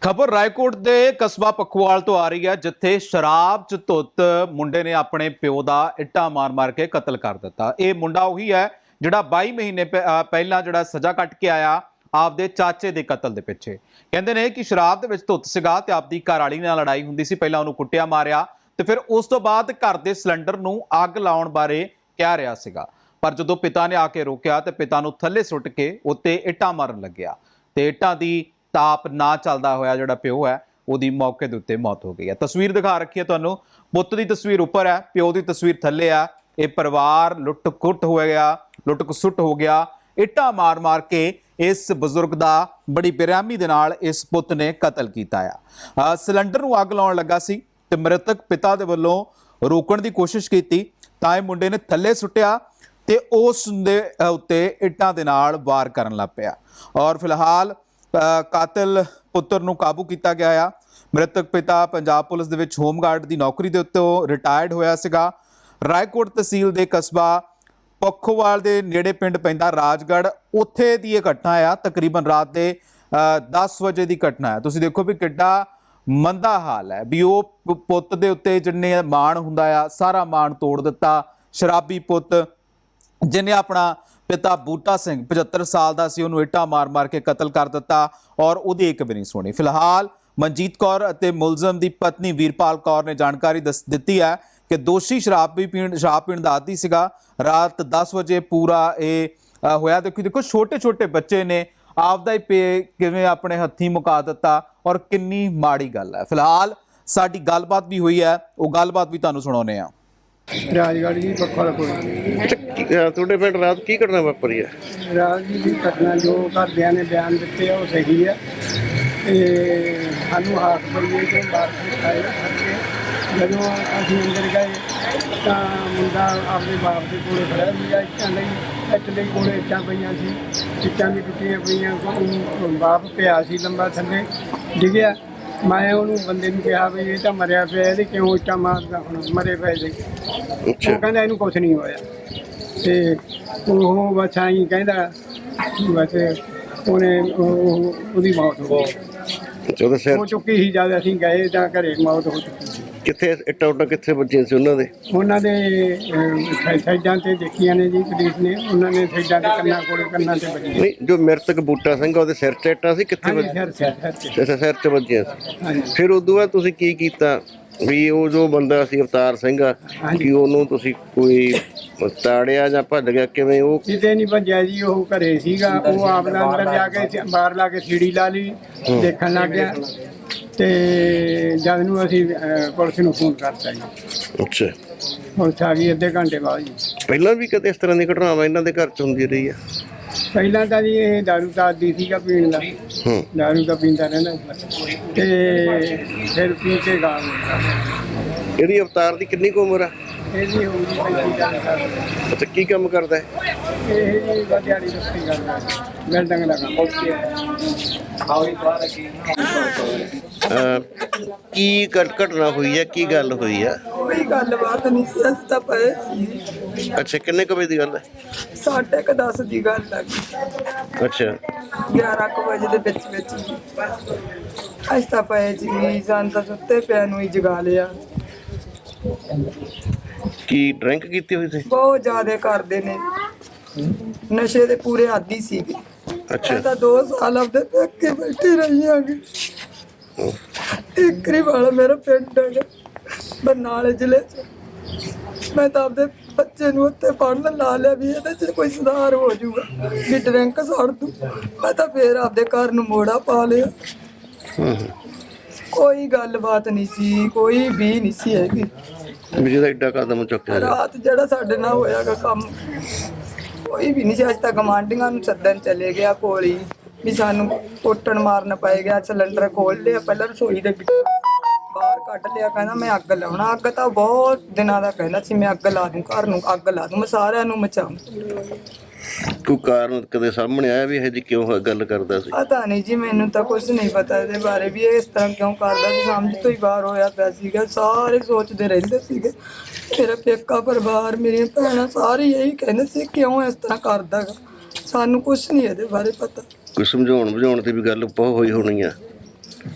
ਖਬਰ ਰਾਏਕੋਟ ਦੇ ਕਸਬਾ ਪਖਵਾਲ ਤੋਂ ਆ ਰਹੀ ਹੈ, ਜਿੱਥੇ ਸ਼ਰਾਬ ਚ ਧੁੱਤ ਮੁੰਡੇ ਨੇ ਆਪਣੇ ਪਿਓ ਦਾ ਇੱਟਾਂ ਮਾਰ-ਮਾਰ ਕੇ ਕਤਲ ਕਰ ਦਿੱਤਾ। ਇਹ ਮੁੰਡਾ ਉਹੀ ਹੈ ਜਿਹੜਾ 22 ਮਹੀਨੇ ਪਹਿਲਾਂ ਜਿਹੜਾ ਸਜ਼ਾ ਕੱਟ ਕੇ ਆਇਆ ਆਪਦੇ ਚਾਚੇ ਦੇ ਕਤਲ ਦੇ ਪਿੱਛੇ। ਕਹਿੰਦੇ ਨੇ ਕਿ ਸ਼ਰਾਬ ਦੇ ਵਿੱਚ ਧੁੱਤ ਸੀਗਾ ਤੇ ਆਪਦੀ ਘਰ ਵਾਲੀ ਨਾਲ ਲੜਾਈ ਹੁੰਦੀ ਸੀ, ਪਹਿਲਾਂ ਉਹਨੂੰ ਕੁੱਟਿਆ ਮਾਰਿਆ ਤੇ ਫਿਰ ਉਸ ਤੋਂ ਬਾਅਦ ਘਰ ਦੇ ਸਿਲੰਡਰ ਨੂੰ ਅੱਗ ਲਾਉਣ ਬਾਰੇ ਕਹਿ ਰਿਹਾ ਸੀਗਾ। ਪਰ ਜਦੋਂ ਪਿਤਾ ਨੇ ਆ ਕੇ ਰੋਕਿਆ ਤੇ ਪਿਤਾ ਨੂੰ ਥੱਲੇ ਸੁੱਟ ਕੇ ਉੱਤੇ ਇੱਟਾਂ ਮਾਰਨ ਲੱਗਿਆ। ਤੇ ਇੱਟਾਂ ਦੀ ਤਾਪ ਨਾ ਚੱਲਦਾ ਹੋਇਆ ਜਿਹੜਾ ਪਿਓ ਹੈ, ਉਹਦੀ ਮੌਕੇ ਦੇ ਉੱਤੇ ਮੌਤ ਹੋ ਗਈ ਹੈ। ਤਸਵੀਰ ਦਿਖਾ ਰੱਖੀ ਹੈ ਤੁਹਾਨੂੰ। ਪੁੱਤ ਦੀ ਤਸਵੀਰ ਉੱਪਰ ਹੈ, ਪਿਓ ਦੀ ਤਸਵੀਰ ਥੱਲੇ ਆ ਇਹ ਪਰਿਵਾਰ ਲੁੱਟ-ਕੁੱਟ ਹੋ ਗਿਆ ਲੁੱਟ-ਖਸੁੱਟ ਹੋ ਗਿਆ। ਇੱਟਾਂ ਮਾਰ-ਮਾਰ ਕੇ ਇਸ ਬਜ਼ੁਰਗ ਦਾ ਬੜੀ ਬੇਰਹਿਮੀ ਦੇ ਨਾਲ ਇਸ ਪੁੱਤ ਨੇ ਕਤਲ ਕੀਤਾ ਆ। ਸਿਲੰਡਰ ਨੂੰ ਅੱਗ ਲਾਉਣ ਲੱਗਾ ਸੀ ਤੇ ਮ੍ਰਿਤਕ ਪਿਤਾ ਦੇ ਵੱਲੋਂ ਰੋਕਣ ਦੀ ਕੋਸ਼ਿਸ਼ ਕੀਤੀ, ਤਾਂ ਇਹ ਮੁੰਡੇ ਨੇ ਥੱਲੇ ਸੁੱਟਿਆ ਤੇ ਉਸ ਦੇ ਉੱਤੇ ਇੱਟਾਂ ਦੇ ਨਾਲ ਵਾਰ ਕਰਨ ਲੱਗ ਪਿਆ। ਔਰ ਫਿਲਹਾਲ ਕਾਤਲ ਪੁੱਤਰ ਨੂੰ ਕਾਬੂ ਕੀਤਾ ਗਿਆ ਆ। ਮ੍ਰਿਤਕ ਪਿਤਾ ਪੰਜਾਬ ਪੁਲਿਸ ਦੇ ਵਿੱਚ ਹੋਮਗਾਰਡ ਦੀ ਨੌਕਰੀ ਦੇ ਉੱਤੇ ਉਹ ਰਿਟਾਇਰਡ ਹੋਇਆ ਸੀਗਾ। ਰਾਏਕੋਟ ਤਹਿਸੀਲ ਦੇ ਕਸਬਾ ਪੱਖੋਵਾਲ ਦੇ ਨੇੜੇ ਪਿੰਡ ਪੈਂਦਾ ਰਾਜਗੜ੍ਹ। ਉੱਥੇ ਦੀ ਇਹ ਘਟਨਾ ਆ ਤਕਰੀਬਨ ਰਾਤ ਦੇ ਅ, 10 ਵਜੇ ਦੀ ਘਟਨਾ ਹੈ ਤੁਸੀਂ ਦੇਖੋ ਵੀ ਕਿੱਡਾ ਮੰਦਾ ਹਾਲ ਹੈ। ਵੀ ਉਹ ਪੁੱਤ ਦੇ ਉੱਤੇ ਜਿੰਨੇ ਮਾਣ ਹੁੰਦਾ ਆ ਸਾਰਾ ਮਾਣ ਤੋੜ ਦਿੱਤਾ। ਸ਼ਰਾਬੀ ਪੁੱਤ ਜਿਨੇ ਆਪਣਾ ਪਿਤਾ ਬੂਟਾ ਸਿੰਘ 75 ਸਾਲ ਦਾ ਸੀ, ਉਹਨੂੰ ਇੱਟਾਂ ਮਾਰ-ਮਾਰ ਕੇ ਕਤਲ ਕਰ ਦਿੱਤਾ ਔਰ ਉਹਦੀ ਇੱਕ ਵੀ ਨਹੀਂ ਸੁਣੀ। ਫਿਲਹਾਲ ਮਨਜੀਤ ਕੌਰ ਅਤੇ ਮੁਲਜ਼ਮ ਦੀ ਪਤਨੀ ਵੀਰਪਾਲ ਕੌਰ ਨੇ ਜਾਣਕਾਰੀ ਦੱਸ ਦਿੱਤੀ ਹੈ ਕਿ ਦੋਸ਼ੀ ਸ਼ਰਾਬ ਵੀ ਪੀਣ, ਸ਼ਰਾਬ ਪੀਣ ਦਾ ਆਦੀ ਸੀਗਾ। ਰਾਤ 10 ਵਜੇ ਪੂਰਾ ਇਹ ਹੋਇਆ। ਦੇਖੋ ਦੇਖੋ ਛੋਟੇ ਛੋਟੇ ਬੱਚੇ ਨੇ, ਆਪਦਾ ਹੀ ਪੇ ਕਿਵੇਂ ਆਪਣੇ ਹੱਥੀਂ ਮੁਕਾ ਦਿੱਤਾ ਔਰ ਕਿੰਨੀ ਮਾੜੀ ਗੱਲ ਹੈ। ਫਿਲਹਾਲ ਸਾਡੀ ਗੱਲਬਾਤ ਵੀ ਹੋਈ ਹੈ, ਉਹ ਗੱਲਬਾਤ ਵੀ ਤੁਹਾਨੂੰ ਸੁਣਾਉਨੇ ਆ ਰਾਜਗੜ੍ਹ ਜੀ ਪੱਖਾ ਕੋਲ ਅੱਛਾ, ਕੀ- ਅਹ ਤੁਹਾਡੇ ਪਿੰਡ ਰਾਤ ਕੀ ਘਟਨਾ ਵਾਪਰੀ ਹੈ? ਰਾਜ ਜੀ ਦੀ ਘਟਨਾ ਜੋ ਘਰਦਿਆਂ ਨੇ ਬਿਆਨ ਦਿੱਤੇ ਆ ਉਹ ਸਹੀ ਆ। ਤੇ ਸਾਨੂੰ ਹਾਕ ਬਈਏ ਤੋਂ ਬਾਹਰ ਸਿਖਾਏ ਕਰਕੇ ਜਦੋਂ ਅਸੀਂ ਅੰਦਰ ਗਏ ਤਾਂ ਮੁੰਡਾ ਆਪਣੇ ਬਾਪ ਦੇ ਕੋਲੇ ਖੜਾ ਸੀਗਾ ਇੱਟਾਂ ਲਈ ਇੱਟ ਦੇ ਕੋਲੇ ਇੱਟਾਂ ਪਈਆਂ ਸੀ। ਇੱਟਾਂ ਵੀ ਟੁੱਟੀਆਂ ਪਈਆਂ ਉਹ ਬਾਪ ਪਿਆ ਸੀ ਲੰਬਾ ਥੱਲੇ ਡਿੱਗਿਆ। ਮੈਂ ਉਹਨੂੰ ਬੰਦੇ ਨੂੰ ਕਿਹਾ ਵੀ ਇਹ ਤਾਂ ਮਰਿਆ ਪਿਆ ਇਹਦੇ ਕਿਉਂ ਇੱਟਾਂ ਮਾਰਦਾ ਹੁਣ ਮਰੇ ਪਏ ਦੇ ਅੱਛਾ। ਉਹ ਕਹਿੰਦਾ ਇਹਨੂੰ ਕੁਝ ਨਹੀਂ ਹੋਇਆ। ਤੇ ਉਹ ਬਸ ਆਈ ਕਹਿੰਦਾ ਬਸ ਉਹਨੇ ਉਹ- ਉਹ- ਉਹਦੀ ਮੌਤ ਹੋ ਗਈ। ਅੱਛਾ, ਉਹਦੇ ਸਿਰ ਹੋ ਚੁੱਕੀ ਸੀ ਜਦ ਅਸੀਂ ਗਏ ਤਾਂ ਘਰੇ ਮੌਤ ਹੋ ਚੁੱਕੀ। ਸੀ ਕਿੱਥੇ ਇੱਟਾਂ ਉੱਟਾਂ ਕਿੱਥੇ ਵੱਜੀਆਂ ਸੀ ਉਹਨਾਂ ਦੇ? ਉਹਨਾਂ ਦੇ ਅਹ, ਸਾਈਡਾਂ ਤੇ ਦੇਖੀਆਂ ਨੇ ਜੀ ਪੁਲਿਸ ਨੇ। ਉਹਨਾਂ ਨੇ ਸਾਈਡਾਂ ਤੇ ਕੰਨਾਂ ਕੋਲੇ ਕੰਨਾਂ ਤੇ ਵੱਜੀਆਂ। ਨਹੀਂ ਜੋ ਮ੍ਰਿਤਕ ਬੂਟਾ ਸਿੰਘ ਆ, ਉਹਦੇ ਸਿਰ 'ਚ ਇੱਟਾਂ ਸੀ ਕਿੱਥੇ ਹਾਂਜੀ ਵੱਜੀਆਂ? ਸਿਰ ਸਿਰ ਸਿਰ ਤੇ। ਅੱਛਾ ਸਿਰ 'ਚ ਵੱਜੀਆਂ ਸੀ। ਹਾਂਜੀ। ਫਿਰ ਉਦੋਂ ਬਾਅਦ ਤੁਸੀਂ ਕੀ ਕੀਤਾ? ਵੀ ਉਹ ਜੋ ਬੰਦਾ ਸੀ ਅਵਤਾਰ ਸਿੰਘ ਆ ਹਾਂਜੀ। ਕਿ ਉਹਨੂੰ ਤੁਸੀਂ ਕੋਈ ਤਾੜਿਆ ਜਾਂ ਭੱਜ ਗਿਆ? ਕਿਵੇਂ ਉਹ? ਕਿਤੇ ਨਹੀਂ ਭੱਜਿਆ ਜੀ ਉਹ ਘਰੇ ਸੀਗਾ। ਉਹ ਆਪਦਾ ਅੰਦਰ ਜਾ ਕੇ ਬਾਹਰ ਲਾ ਕੇ ਸੀੜੀ ਲਾ ਲਈ ਦੇਖਣ ਲੱਗ ਗਿਆ। ਤੇ ਜਦ ਨੂੰ ਅਸੀਂ ਅਹ, ਪੁਲਿਸ ਨੂੰ ਫੋਨ ਕਰਤਾ ਜੀ। ਅੱਛਾ। ਪੁਲਿਸ ਆ ਗਈ ਅੱਧੇ ਘੰਟੇ ਬਾਅਦ ਜੀ। ਪਹਿਲਾਂ ਵੀ ਕਦੇ ਇਸ ਤਰ੍ਹਾਂ ਦੀ ਘਟਨਾਵਾਂ ਇਹਨਾਂ ਦੇ ਘਰ 'ਚ ਹੁੰਦੀ ਰਹੀ ਆ? ਪਹਿਲਾਂ ਤਾਂ ਜੀ ਇਹ ਦਾਰੂ ਤਾਂ ਆਦੀ ਸੀਗਾ ਪੀਣ ਦਾ। ਹੂੰ। ਦਾਰੂ ਤਾਂ ਪੀਂਦਾ ਰਹਿੰਦਾ ਸੀ। ਤੇ ਫਿਰ ਪੀ ਕੇ ਗਾ ਇਹਦੀ ਅਵਤਾਰ ਦੀ ਕਿੰਨੀ ਕੁ ਉਮਰ ਆ? ਇਹਦੀ ਹੋ ਗਈ ਪੈਂਤੀ ਚਾਲੀ ਸਾਲ। ਅੱਛਾ ਕੀ ਕੰਮ ਕਰਦਾ ਹੈ ਇਹ ਜੀ ਵਧੀਆ ਦੀ ਰਸਤੀ ਕਰਦਾ। ਬਿਲਡਿੰਗ ਦਾ ਕੰਮ। ਅਹ, ਕੀ ਘਟ- ਘਟਨਾ ਹੋਈ ਹੈ ਕੀ ਗੱਲ ਹੋਈ ਆ? ਕੋਈ ਗੱਲਬਾਤ ਨਹੀਂ ਸੀ ਅਸੀਂ ਤਾਂ ਪਏ ਸੀ। ਅੱਛਾ ਕਿੰਨੇ ਕੁ ਵਜੇ ਦੀ ਗੱਲ ਹੈ ਸਾਢੇ ਕੁ ਦਸ ਦੀ ਗੱਲ ਲੱਗ ਅੱਛਾ। 11 ਕੁ ਵਜੇ ਦੇ ਵਿੱਚ ਵਿੱਚ। ਹੀ। ਅਸੀਂ ਤਾਂ ਪਏ ਸੀ ਸਾਨੂੰ ਤਾਂ ਸੁੱਤੇ ਪਿਆ ਨੂੰ ਹੀ ਜਗਾ ਲਿਆ। ਕੀ ਡਰਿੰਕ ਕੀਤੀ ਹੋਈ ਸੀ? ਬਹੁਤ ਜ਼ਿਆਦਾ ਕਰਦੇ ਨੇ। ਨਸ਼ੇ ਦੇ ਪੂਰੇ ਆਦੀ ਸੀਗੇ ਅੱਛਾ। ਮੈਂ ਤਾਂ 2 ਸਾਲ ਆਪਦੇ ਪੱਕੇ ਬੈਠੀ ਰਹੀ ਆਂਗੀ ਇੱਕਰੀ ਵਾਲਾ ਮੇਰਾ ਪਿੰਡ ਹੈਗਾ ਬਰਨਾਲੇ ਜ਼ਿਲ੍ਹੇ ਚ। ਮੈਂ ਤਾਂ ਆਪਦੇ ਬੱਚੇ ਨੂੰ ਉੱਤੇ ਪੜ੍ਹਨ ਲਾ ਲਿਆ ਵੀ ਇਹਦੇ ਚ ਕੋਈ ਸੁਧਾਰ ਹੋ ਜਾਊਗਾ। ਵੀ ਡਰਿੰਕ ਛੱਡ ਦੂ। ਮੈਂ ਤਾਂ ਫੇਰ ਆਪਦੇ ਘਰ ਨੂੰ ਮੋੜਾ ਪਾ ਲਿਆ। ਕੋਈ ਗੱਲਬਾਤ ਨਹੀਂ ਸੀ ਕੋਈ ਵੀ ਨਹੀਂ ਸੀ ਹੈਗੀ। ਵੀ ਜਿਹਦਾ ਏਡਾ ਕਦਮ ਚੁੱਕਿਆ। ਰਾਤ ਜਿਹੜਾ ਸਾਡੇ ਨਾਲ ਹੋਇਆਗਾ ਕੰਮ ਕੋਈ ਵੀ ਨਹੀਂ ਸੀ। ਅੱਜ ਤੱਕ ਗਮਾਂਡੀਆਂ ਨੂੰ ਸੱਦਣ ਚਲੇ ਗਿਆ ਕੋਲੀ ਵੀ ਸਾਨੂੰ ਕੁੱਟਣ ਮਾਰਨ ਪਏ ਗਿਆ ਸਿਲੰਡਰ ਖੋਲ ਲਿਆ ਪਹਿਲਾਂ ਰਸੋਈ ਦੇ ਵਿੱਚ ਬਾਹਰ ਕੱਢ ਲਿਆ ਕਹਿੰਦਾ ਮੈਂ ਅੱਗ ਲਾਉਣਾ ਅੱਗ ਤਾਂ ਬਹੁਤ ਦਿਨਾਂ ਦਾ ਕਹਿੰਦਾ ਸੀ ਮੈਂ ਅੱਗ ਲਾ ਦੂੰ ਘਰ ਨੂੰ ਅੱਗ ਲਾ ਦੂੰ ਮੈਂ ਸਾਰਿਆਂ ਨੂੰ ਮਚਾਉਂ। ਕੋਈ ਕਾਰਨ ਕਦੇ ਸਾਹਮਣੇ ਆਇਆ ਵੀ ਇਹ ਜੀ ਕਿਉਂ ਗੱਲ ਕਰਦਾ ਸੀ? ਪਤਾ ਨਹੀਂ ਜੀ ਮੈਨੂੰ ਤਾਂ ਕੁਝ ਨਹੀਂ ਪਤਾ ਇਹਦੇ ਬਾਰੇ ਵੀ ਇਹ ਇਸ ਤਰ੍ਹਾਂ ਕਿਉਂ ਕਰਦਾ ਸੀ ਸਮਝ ਤੋਂ ਹੀ ਬਾਹਰ ਹੋਇਆ ਪਿਆ ਸੀਗਾ ਸਾਰੇ ਸੋਚਦੇ ਰਹਿੰਦੇ ਸੀਗੇ। ਮੇਰਾ ਪੇਕਾ ਪਰਿਵਾਰ ਮੇਰੀਆਂ ਭੈਣਾਂ ਸਾਰੇ ਇਹੀ ਕਹਿੰਦੇ ਸੀ ਕਿਉਂ ਇਸ ਤਰ੍ਹਾਂ ਕਰਦਾ ਗਾ। ਸਾਨੂੰ ਕੁਝ ਨਹੀਂ ਇਹਦੇ ਬਾਰੇ ਪਤਾ। ਕੋਈ ਸਮਝਾਉਣ ਬੁਝਾਉਣ ਤੇ ਵੀ ਗੱਲ ਬਹੁਤ ਹੋਈ ਹੋਣੀ ਆ।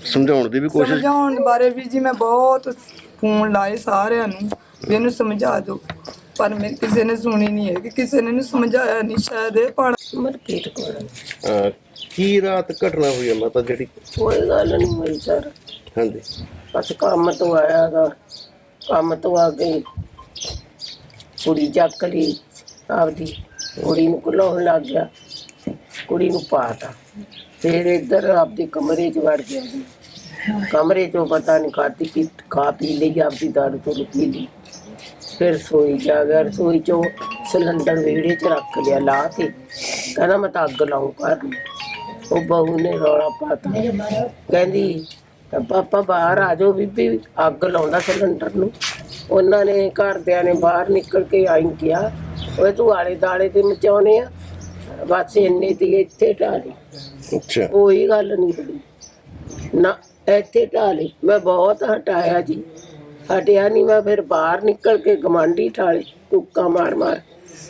ਸਮਝਾਉਣ ਦੀ ਵੀ ਕੋਸ਼ਿਸ਼ ਸਮਝਾਉਣ ਬਾਰੇ ਵੀ ਜੀ ਮੈਂ ਬਹੁਤ ਫੋਨ ਲਾਏ ਸਾਰਿਆਂ ਨੂੰ ਵੀ ਇਹਨੂੰ ਸਮਝਾ ਦਿਓ। ਪਰ ਮੈਂ ਕਿਸੇ ਨੇ ਸੁਣੀ ਨਹੀਂ ਹੈ ਕਿ ਕਿਸੇ ਨੇ ਇਹਨੂੰ ਸਮਝਾਇਆ ਨਹੀਂ ਸ਼ਾਇਦ ਇਹ ਪਾਣਾ। ਮਰਕੀਟ ਕੋਲ ਅਹ, ਕੀ ਰਾਤ ਘਟਨਾ ਹੋਈ ਹੈ ਮਾਤਾ ਜਿਹੜੀ? ਕੋਈ ਗੱਲ ਨਹੀਂ ਹੋਈ ਸਰ। ਹਾਂਜੀ। ਬਸ ਕੰਮ ਤੋਂ ਆਇਆ ਗਾ। ਕੰਮ ਤੋਂ ਆ ਕੇ ਕੁੜੀ ਚੱਕ ਲਈ ਆਪਦੀ ਕੁੜੀ ਨੂੰ ਕੁਲਾਉਣ ਲੱਗ ਗਿਆ। ਕੁੜੀ ਨੂੰ ਪਾਤਾ ਫਿਰ ਇੱਧਰ ਆਪਦੇ ਕਮਰੇ 'ਚ ਵੜ ਗਿਆ ਜੀ। ਕਮਰੇ 'ਚੋਂ ਪਤਾ ਨਹੀਂ ਖਾਤੀ ਪੀ ਖਾ ਪੀ ਲਈ ਆਪਦੀ ਦਾਰੂ ਤੋਂ ਪੀ ਲਈ। ਫਿਰ ਸੋਈ ਜਾ ਗਿਆ ਰਸੋਈ 'ਚੋਂ ਸਿਲੰਡਰ ਵਿਹੜੇ 'ਚ ਰੱਖ ਲਿਆ, ਲਾ ਕੇ। ਕਹਿੰਦਾ ਮੈਂ ਤਾਂ ਅੱਗ ਲਾਉਂ ਘਰ ਨੂੰ। ਉਹ ਬਹੂ ਨੇ ਰੌਲਾ ਪਾਤਾ ਕਹਿੰਦੀ, ਪਾਪਾ ਬਾਹਰ ਆ ਜਾਓ ਬੀਬੀ, ਅੱਗ ਲਾਉਂਦਾ ਸਿਲੰਡਰ ਨੂੰ। ਉਹਨਾਂ ਨੇ ਘਰਦਿਆਂ ਨੇ ਬਾਹਰ ਨਿਕਲ ਕੇ ਆਈ ਕਿਹਾ, ਓਏ ਤੂੰ ਆਲੇ ਦਾਲੇ ਤੇ ਮਚਾਉਨੇ ਆ? ਬਸ ਇੰਨੇ ਦੀ ਇੱਥੇ ਢਾਲੀ ਅੱਛਾ। ਕੋਈ ਗੱਲ ਨਹੀਂ ਹੋਈ। ਨਾ ਇੱਥੇ ਢਾਲੀ ਮੈਂ ਬਹੁਤ ਹਟਾਇਆ ਜੀ। ਹਟਿਆ ਨਹੀਂ ਮੈਂ ਫਿਰ ਬਾਹਰ ਨਿਕਲ ਕੇ ਗਮਾਂਡੀ ਠਾਲੇ ਕੁੱਕਾ ਮਾਰ ਮਾਰ।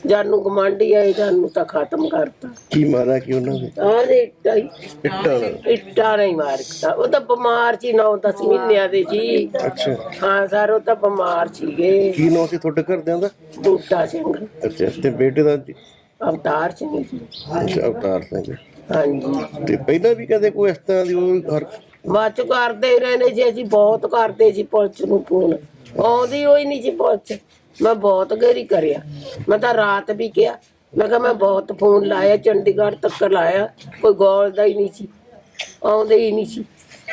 ਜਾਨੂੰ ਗਮਾਂਡੀ ਆਏ ਜਾਨੂੰ ਤਾਂ ਖਤਮ ਕਰਤਾ। ਕੀ ਮਾਰਾ ਕੀ ਉਹਨਾਂ ਨੇ? ਦੇ ਇੱਟਾਂ ਹੀ। ਇੱਟਾਂ ਇੱਟਾਂ ਨਹੀਂ ਮਾਰਦਾ ਉਹ ਤਾਂ ਬਿਮਾਰ ਸੀ 9-10 ਮਹੀਨਿਆਂ ਦੇ ਜੀ। ਅੱਛਾ। ਹਾਂ ਸਰ ਉਹ ਤਾਂ ਬਿਮਾਰ ਸੀਗੇ। ਕੀ ਨਾਂ ਸੀ ਤੁਹਾਡੇ ਘਰਦਿਆਂ ਦਾ? ਬੂਟਾ ਸਿੰਘ। ਅੱਛਾ ਤੇ ਬੇਟੇ ਦਾ ਜੀ? ਅਵਤਾਰ ਸਿੰਘ ਜੀ। ਅੱਛਾ ਅਵਤਾਰ ਸਿੰਘ ਹਾਂਜੀ। ਤੇ ਪਹਿਲਾਂ ਵੀ ਕਦੇ ਕੋਈ ਇਸ ਤਰ੍ਹਾਂ ਦੀ ਉਹ ਹਰ ਬਾਅਦ ਚ ਕਰਦੇ ਹੀ ਰਹਿੰਦੇ ਸੀ ਅਸੀਂ ਬਹੁਤ ਕਰਦੇ ਸੀ ਪੁਲਿਸ ਨੂੰ ਫੋਨ। ਆਉਂਦੀ ਹੋਈ ਨਹੀਂ ਸੀ ਪੁਲਿਸ। ਮੈਂ ਬਹੁਤ ਗੇਰੀ ਕਰਿਆ। ਮੈਂ ਤਾਂ ਰਾਤ ਵੀ ਕਿਹਾ ਮੈਂ ਕਿਹਾ ਮੈਂ ਬਹੁਤ ਫੋਨ ਲਾਇਆ ਚੰਡੀਗੜ੍ਹ ਤੱਕ ਲਾਇਆ ਕੋਈ ਗੋਲ ਦਾ ਹੀ ਨਹੀਂ ਸੀ। ਆਉਂਦੇ ਹੀ ਨਹੀਂ ਸੀ।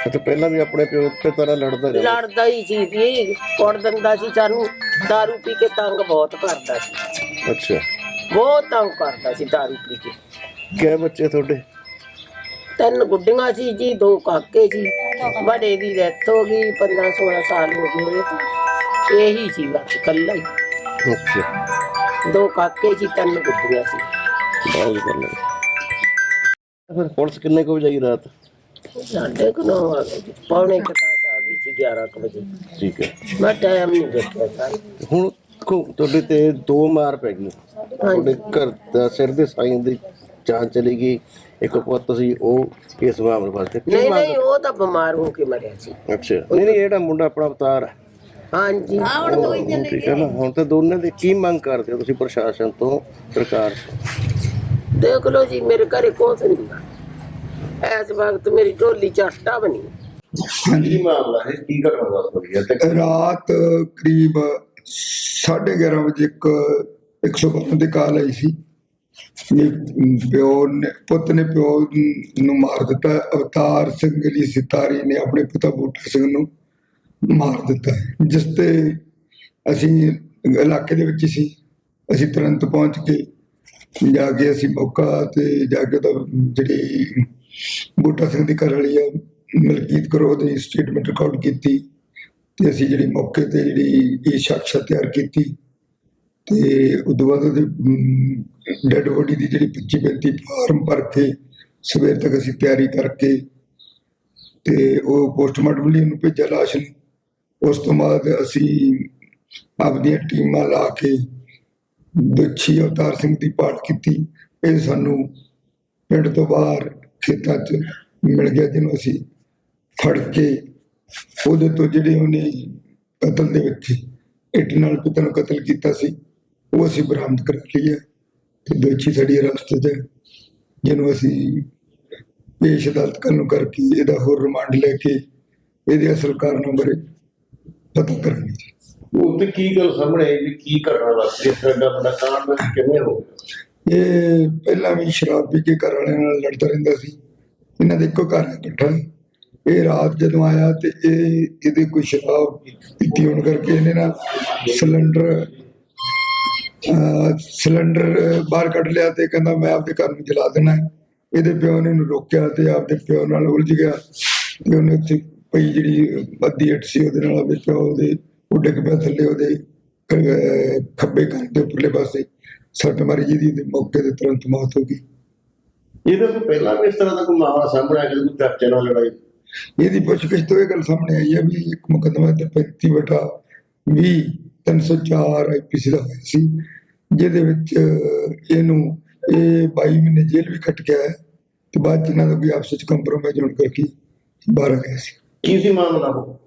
ਅੱਛਾ ਪਹਿਲਾਂ ਵੀ ਆਪਣੇ ਪਿਓ ਤੇ ਤਰ੍ਹਾਂ ਲੜਦਾ ਰਿਹਾ। ਲੜਦਾ ਹੀ ਸੀ ਜੀ। ਕੁੱਟ ਦਿੰਦਾ ਸੀ ਸਾਨੂੰ। दारू ਪੀ ਕੇ ਤੰਗ ਬਹੁਤ ਕਰਦਾ ਸੀ। ਅੱਛਾ। ਬਹੁਤ ਤੰਗ ਕਰਦਾ ਸੀ दारू ਪੀ ਕੇ। ਕਿਹ ਬੱਚੇ ਤੁਹਾਡੇ? ਤਿੰਨ ਗੁੱਡੀਆਂ ਸੀ ਜੀ ਦੋ ਕਾਕੇ ਸੀ। ਵੱਡੇ ਦੀ ਡੈਥ ਹੋ ਗਈ 15 16 ਸਾਲ ਹੋ ਗਏ। ਇਹੀ ਸੀ ਬਸ ਇਕੱਲਾ ਹੀ। ਅੱਛਾ। ਦੋ ਕਾਕੇ ਸੀ ਤਿੰਨ ਗੁੱਡੀਆਂ ਸੀ। ਬਹੁਤ ਗੱਲ ਫਿਰ ਪੁਲਿਸ ਕਿੰਨੇ ਕੁ ਵਜੇ ਆਈ ਰਾਤ? ਸਾਡੇ ਕੋਲ ਨੌ ਆ ਗਏ। ਪੌਣੇ ਕੁ ਦਸ ਆ ਗਈ ਸੀ 11 ਕੁ ਵਜੇ। ਠੀਕ ਹੈ। ਮੈਂ ਟਾਈਮ ਨਹੀਂ ਦੇਖਿਆ ਸਰ। ਹੁਣ ਤੁਹਾਡੇ ਤੇ ਦੋ ਮਾਰ ਪੈ ਗਈ ਤੁਹਾਡੇ ਘਰ ਦਾ ਸਿਰ ਦੇ ਸਾਈਂ ਦੀ ਜਾਨ ਚਲੀ ਗਈ। ਇੱਕ ਪੁੱਤ ਸੀ ਉਹ ਇਸ ਮਾਮਲੇ ਵਾਸਤੇ ਨਹੀਂ ਨਹੀਂ ਉਹ ਤਾਂ ਬਿਮਾਰ ਹੋ ਕੇ ਮਰਿਆ ਸੀ। ਅੱਛਾ ਨਹੀਂ ਨਹੀਂ ਇਹ ਜਿਹੜਾ ਮੁੰਡਾ ਆਪਣਾ ਅਵਤਾਰ ਹੈ। ਹਾਂਜੀ। ਉਹ ਠੀਕ ਹੈ ਨਾ ਹੁਣ ਤੇ ਦੋਨਾਂ ਦੇ ਕੀ ਮੰਗ ਕਰਦੇ ਹੋ ਤੁਸੀਂ ਪ੍ਰਸ਼ਾਸਨ ਤੋਂ ਸਰਕਾਰ ਤੋਂ? ਦੇਖ ਲਓ ਜੀ ਮੇਰੇ ਘਰੇ ਕੁਛ ਨਹੀਂ। ਇਸ ਵਕਤ ਮੇਰੀ ਢੋਲੀ ਚਾਟਾ ਬਣੀ ਕੀ ਮਾਮਲਾ ਹੈ? ਕੀ ਘਟਨਾ ਵਾਪਰ ਹੈ? ਤੇ ਰਾਤ ਕਰੀਬ 11:30 ਵਜੇ ਇੱਕ 112 ਦੀ ਕਾਲ ਆਈ ਸੀ। ਵੀ ਪਿਓ ਨੇ, ਪੁੱਤ ਨੇ ਪਿਓ ਨੂੰ ਮਾਰ ਦਿੱਤਾ। ਅਵਤਾਰ ਸਿੰਘ ਜੀ ਸਿਤਾਰੀ ਨੇ ਆਪਣੇ ਪਿਤਾ ਬੂਟਾ ਸਿੰਘ ਨੂੰ ਮਾਰ ਦਿੱਤਾ। ਜਿਸ ਤੇ ਅਸੀਂ ਇਲਾਕੇ ਦੇ ਵਿੱਚ ਸੀ। ਅਸੀਂ ਤੁਰੰਤ ਪਹੁੰਚ ਕੇ ਜਾ ਕੇ ਅਸੀਂ ਮੌਕਾ ਤੇ ਜਾ ਕੇ ਤਾਂ ਜਿਹੜੀ ਬੂਟਾ ਸਿੰਘ ਦੀ ਘਰ ਵਾਲੀ ਆ, ਮਲਕੀਤ ਕਰੋ ਦੀ ਸਟੇਟਮੈਂਟ ਰਿਕਾਰਡ ਕੀਤੀ ਤੇ ਅਸੀਂ ਜਿਹੜੀ ਮੌਕੇ ਤੇ ਜਿਹੜੀ ਇਹ ਸ਼ਖਸ ਤਿਆਰ ਕੀਤੀ। ਤੇ ਉਦੋਂ ਬਾਅਦ ਉਹਦੇ ਡੈੱਡ ਬੋਡੀ ਦੀ ਜਿਹੜੀ 25 35 ਫਾਰਮ ਭਰ ਕੇ ਸਵੇਰ ਤੱਕ ਅਸੀਂ ਤਿਆਰੀ ਕਰਕੇ ਤੇ ਉਹ ਪੋਸਟਮਾਰਟਮ ਲਈ ਉਹਨੂੰ ਭੇਜਿਆ ਲਾਸ਼ ਨੂੰ। ਉਸ ਤੋਂ ਬਾਅਦ ਅਸੀਂ ਆਪਦੀਆਂ ਟੀਮਾਂ ਲਾ ਕੇ ਦੋਸ਼ੀ ਅਵਤਾਰ ਸਿੰਘ ਦੀ ਭਾਲ ਕੀਤੀ। ਇਹ ਸਾਨੂੰ ਪਿੰਡ ਤੋਂ ਬਾਹਰ ਖੇਤਾਂ 'ਚ ਮਿਲ ਗਿਆ ਜਿਹਨੂੰ ਅਸੀਂ ਫੜ ਕੇ ਉਹਦੇ ਤੋਂ ਜਿਹੜੇ ਉਹਨੇ ਕਤਲ ਦੇ ਵਿੱਚ ਇੱਟ ਨਾਲ ਪਿਤਾ ਨੂੰ ਕਤਲ ਕੀਤਾ ਸੀ। ਉਹ ਅਸੀਂ ਬਰਾਮਦ ਕਰ ਲਈ ਹੈ ਤੇ ਦੋਸ਼ੀ ਸਾਡੀ ਅਰਸਤ 'ਚ ਹੈ, ਜਿਹਨੂੰ ਅਸੀਂ ਪੇਸ਼ ਅਦਾਲਤ ਕੱਲ੍ਹ ਨੂੰ ਕਰਕੇ ਇਹਦਾ ਹੋਰ ਰਿਮਾਂਡ ਲੈ ਕੇ ਇਹਦੇ ਅਸਲ ਕਾਰਨਾਂ ਬਾਰੇ ਪਤਾ ਕਰਾਂਗੇ ਜੀ। ਉਹ ਤੇ ਕੀ ਗੱਲ ਸਾਹਮਣੇ ਆਈ ਵੀ ਕੀ ਘਟਨਾ ਵਾਪਰੀ ਇਸ ਤਰ੍ਹਾਂ ਦਾ ਕਾਂਡ ਕਿਵੇਂ ਹੋ ਗਿਆ? ਇਹ ਪਹਿਲਾਂ ਵੀ ਸ਼ਰਾਬ ਪੀ ਕੇ ਘਰ ਵਾਲਿਆਂ ਨਾਲ ਲੜਦਾ ਰਹਿੰਦਾ ਸੀ ਇਹਨਾਂ ਦੇ ਇੱਕੋ ਘਰ ਇਕੱਠਾ ਇਹ ਰਾਤ ਜਦੋਂ ਆਇਆ ਤੇ ਇਹ ਇਹਦੇ ਕੋਈ ਸ਼ਰਾਬ ਪੀਤੀ ਹੋਣ ਕਰਕੇ ਇਹਨੇ ਨਾ ਸਿਲੰਡਰ ਸਿਲੰਡਰ ਬਾਹਰ ਕੱਢ ਲਿਆ ਤੇ ਕਹਿੰਦਾ ਮੈਂ ਆਪਦੇ ਘਰ ਨੂੰ ਜਲਾ ਦੇਣਾ ਹੈ। ਇਹਦੇ ਪਿਓ ਨੇ ਇਹਨੂੰ ਰੋਕਿਆ ਤੇ ਆਪਦੇ ਪਿਓ ਨਾਲ ਉਲਝ ਗਿਆ। ਤੇ ਉਹਨੇ ਉੱਥੇ ਪਈ ਜਿਹੜੀ ਅੱਧੀ ਇੱਟ ਸੀ ਉਹਦੇ ਨਾਲ ਆਪਦੇ ਪਿਓ ਦੇ ਉਹ ਡਿੱਗ ਪਿਆ ਥੱਲੇ ਉਹਦੇ ਖੱਬੇ ਕੰਨ ਦੇ ਉੱਪਰਲੇ ਪਾਸੇ। ਸੱਟ ਮਾਰੀ ਜਿਹਦੀ ਤੇ ਮੌਕੇ ਤੇ ਤੁਰੰਤ ਮੌਤ ਹੋ ਗਈ। ਇਹਦੇ ਤੋਂ ਪਹਿਲਾਂ ਵੀ ਇਸ ਤਰ੍ਹਾਂ ਦਾ ਕੋਈ ਮਾਮਲਾ ਸਾਹਮਣੇ ਆਇਆ ਕਿ ਕੋਈ ਚਾਚੇ ਨਾਲ ਲੜਾਈ? ਇਹਦੀ ਪੁੱਛਗਿੱਛ ਤੋਂ ਇਹ ਗੱਲ ਸਾਹਮਣੇ ਆਈ ਹੈ ਵੀ ਇੱਕ ਮੁਕੱਦਮਾ ਤੇ 35 ਬਟਾ 20 304 ਆਈਪੀਸੀ ਦਾ ਹੋਇਆ ਸੀ ਜਿਹਦੇ ਵਿੱਚ ਇਹਨੂੰ ਇਹ 22 ਮਹੀਨੇ ਜੇਲ੍ਹ ਵੀ ਕੱਟ ਕੇ ਆਇਆ ਤੇ ਬਾਅਦ ਇਹਨਾਂ ਦਾ ਕੋਈ ਆਪਸ ਵਿੱਚ ਕੰਪਰੋਮਾਈਜ਼ ਹੋਣ ਕਰਕੇ ਬਾਹਰ ਆ ਗਿਆ ਸੀ। ਕੀ ਸੀ ਮਾਮਲਾ ਉਹ?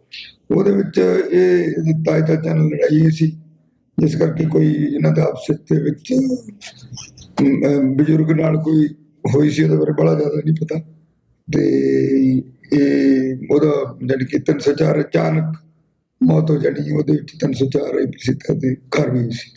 ਉਹਦੇ ਵਿੱਚ ਇਹ ਤਾਏ ਚਾਚਾ ਨਾਲ ਲੜਾਈ ਸੀ ਜਿਸ ਕਰਕੇ ਕੋਈ ਇਹਨਾਂ ਦਾ ਆਪਸ ਦੇ ਵਿੱਚ ਬਜ਼ੁਰਗ ਨਾਲ ਕੋਈ ਹੋਈ ਸੀ ਉਹਦੇ ਬਾਰੇ ਬੜਾ ਜ਼ਿਆਦਾ ਨਹੀਂ ਪਤਾ। ਤੇ ਇਹ ਉਹਦਾ ਜਾਣੀ ਕਿ 304 ਅਚਾਨਕ ਮੌਤ ਹੋ ਜਾਣੀ ਉਹਦੇ ਵਿੱਚ 304 ਆਈਪੀਸੀ ਤੇ ਘਰ ਵੀ ਸੀ।